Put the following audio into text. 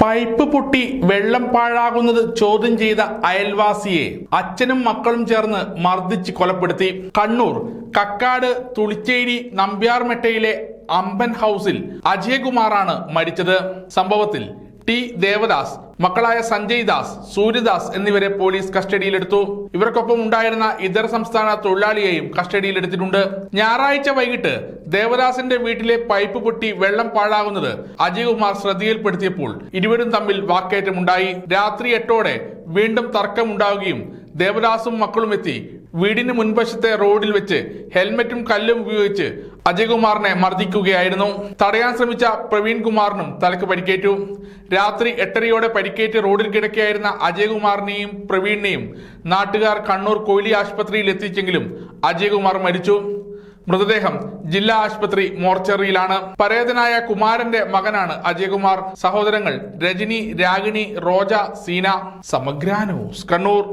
Pipe പൊട്ടി വെള്ളം പാഴാകുന്നത് ചോദ്യം ചെയ്ത അയൽവാസിയെ അച്ഛനും മക്കളും ചേർന്ന് മർദ്ദിച്ച് കൊലപ്പെടുത്തി. കണ്ണൂർ കക്കാട് തുളിച്ചേരി നമ്പ്യാർമെട്ടയിലെ അമ്പൻ ഹൗസിൽ അജയകുമാറാണ് മരിച്ചത്. സംഭവത്തിൽ ടി ദേവദാസ് മക്കളായ സഞ്ജയ് ദാസ് സൂര്യദാസ് എന്നിവരെ പോലീസ് കസ്റ്റഡിയിലെടുത്തു. ഇവർക്കൊപ്പം ഉണ്ടായിരുന്ന ഇതര സംസ്ഥാന തൊഴിലാളിയെയും കസ്റ്റഡിയിലെടുത്തിട്ടുണ്ട് ഞായറാഴ്ച വൈകിട്ട് ദേവദാസിന്റെ വീട്ടിലെ പൈപ്പ് പൊട്ടി വെള്ളം പാഴാകുന്നത് അജയ്കുമാർ ശ്രദ്ധയിൽപ്പെടുത്തിയപ്പോൾ ഇരുവരും തമ്മിൽ വാക്കേറ്റമുണ്ടായി. രാത്രി എട്ടോടെ വീണ്ടും തർക്കമുണ്ടാവുകയും ദേവദാസും മക്കളും എത്തി വീടിന് മുൻവശത്തെ റോഡിൽ വെച്ച് ഹെൽമറ്റും കല്ലും ഉപയോഗിച്ച് അജയ്കുമാറിനെ മർദ്ദിക്കുകയായിരുന്നു. തടയാൻ ശ്രമിച്ച പ്രവീൺ കുമാറിനും തലക്ക് പരിക്കേറ്റു. രാത്രി എട്ടരയോടെ പരിക്കേറ്റ് റോഡിൽ കിടക്കുകയായിരുന്ന അജയ്കുമാറിനെയും പ്രവീണിനെയും നാട്ടുകാർ കണ്ണൂർ കൊയിലി ആശുപത്രിയിൽ എത്തിച്ചെങ്കിലും അജയ്കുമാർ മരിച്ചു. മൃതദേഹം ജില്ലാ ആശുപത്രി മോർച്ചറിയിലാണ്. പരേതനായ കുമാരന്റെ മകനാണ് അജയകുമാർ. സഹോദരങ്ങൾ രജനി രാഗിണി റോജ സീന. സമഗ്ര ന്യൂസ് കണ്ണൂർ.